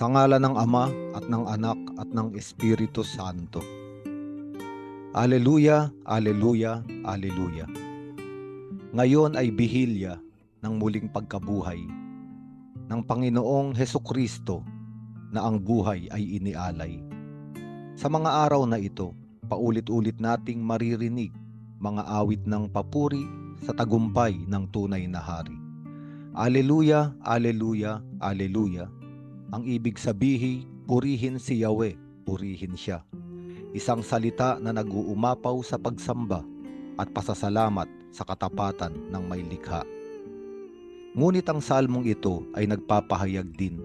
Sa ngala ng Ama at ng Anak at ng Espiritu Santo. Aleluya, aleluya, aleluya. Ngayon ay bihilya ng muling pagkabuhay ng Panginoong Heso Kristo na ang buhay ay inialay. Sa mga araw na ito, paulit-ulit nating maririnig mga awit ng papuri sa tagumpay ng tunay na hari. Aleluya, aleluya, aleluya. Ang ibig sabihin, purihin si Yahweh, purihin siya. Isang salita na nag-uumapaw sa pagsamba at pasasalamat sa katapatan ng may likha. Ngunit ang salmong ito ay nagpapahayag din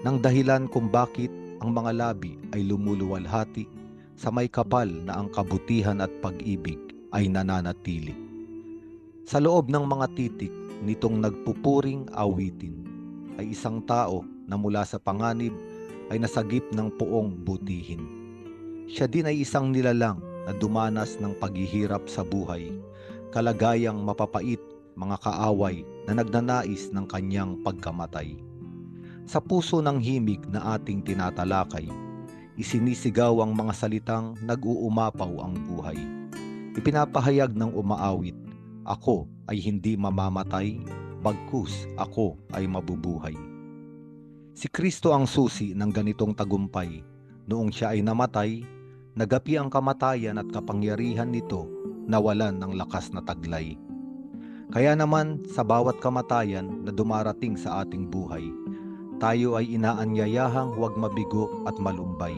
ng dahilan kung bakit ang mga labi ay lumuluwalhati sa may kapal na ang kabutihan at pag-ibig ay nananatili. Sa loob ng mga titik nitong nagpupuring awitin ay isang tao na mula sa panganib ay nasagip ng puong butihin. Siya din ay isang nilalang na dumanas ng paghihirap sa buhay, kalagayang mapapait mga kaaway na nagnanais ng kanyang pagkamatay. Sa puso ng himig na ating tinatalakay, isinisigaw ang mga salitang nag-uumapaw ang buhay. Ipinapahayag ng umaawit, ako ay hindi mamamatay, bagkus ako ay mabubuhay. Si Kristo ang susi ng ganitong tagumpay. Noong siya ay namatay, nagapi ang kamatayan at kapangyarihan nito nawalan ng lakas na taglay. Kaya naman sa bawat kamatayan na dumarating sa ating buhay, tayo ay inaanyayahang huwag mabigo at malumbay.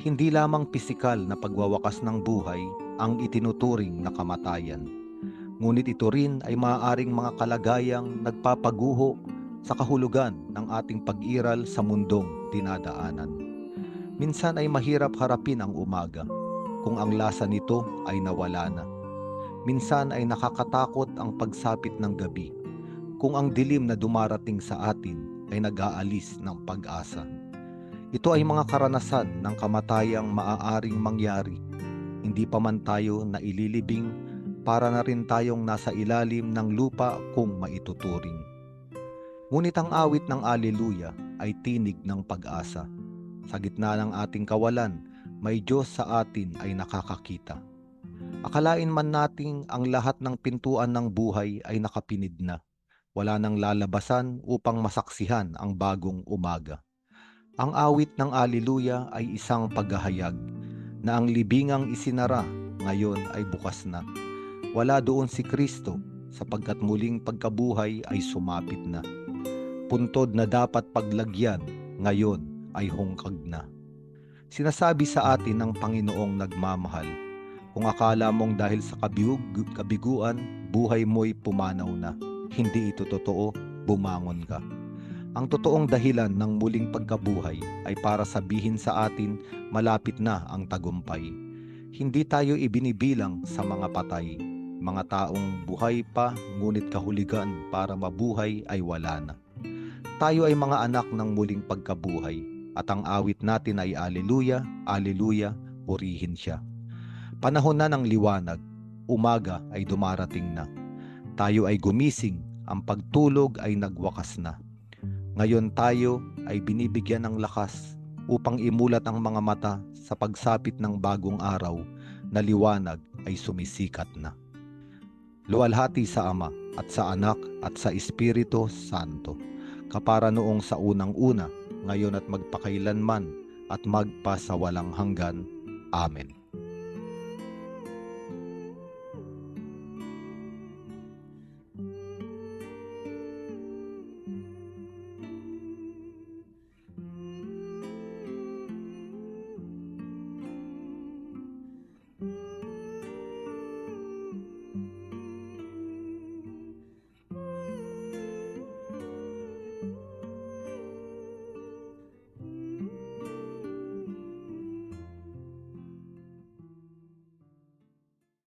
Hindi lamang pisikal na pagwawakas ng buhay ang itinuturing na kamatayan. Ngunit ito rin ay maaaring mga kalagayang nagpapaguho sa kahulugan ng ating pag-iral sa mundong dinadaanan. Minsan ay mahirap harapin ang umaga kung ang lasa nito ay nawala na. Minsan ay nakakatakot ang pagsapit ng gabi kung ang dilim na dumarating sa atin ay nag-aalis ng pag-asa. Ito ay mga karanasan ng kamatayang maaaring mangyari. Hindi pa man tayo na ililibing para na rin tayong nasa ilalim ng lupa kung maituturing. Ngunit ang awit ng Aleluya ay tinig ng pag-asa. Sa gitna ng ating kawalan, may Diyos sa atin ay nakakakita. Akalain man nating ang lahat ng pintuan ng buhay ay nakapinid na. Wala nang lalabasan upang masaksihan ang bagong umaga. Ang awit ng Aleluya ay isang paghahayag na ang libingang isinara ngayon ay bukas na. Wala doon si Kristo sapagkat muling pagkabuhay ay sumapit na. Puntod na dapat paglagyan ngayon ay hungkag na. Sinasabi sa atin ng Panginoong nagmamahal, kung akala mong dahil sa kabig kabiguan, buhay mo'y pumanaw na. Hindi ito totoo, bumangon ka. Ang totoong dahilan ng muling pagkabuhay ay para sabihin sa atin malapit na ang tagumpay. Hindi tayo ibinibilang sa mga patay, mga taong buhay pa ngunit kahuligan para mabuhay ay wala na. Tayo ay mga anak ng muling pagkabuhay at ang awit natin ay Aleluya, Aleluya, purihin siya. Panahon na ng liwanag, umaga ay dumarating na. Tayo ay gumising, ang pagtulog ay nagwakas na. Ngayon tayo ay binibigyan ng lakas upang imulat ang mga mata sa pagsapit ng bagong araw na liwanag ay sumisikat na. Luwalhati sa Ama at sa Anak at sa Espiritu Santo, kapara noong sa unang-una, ngayon at magpakailanman at magpa sa walang hanggan. Amen.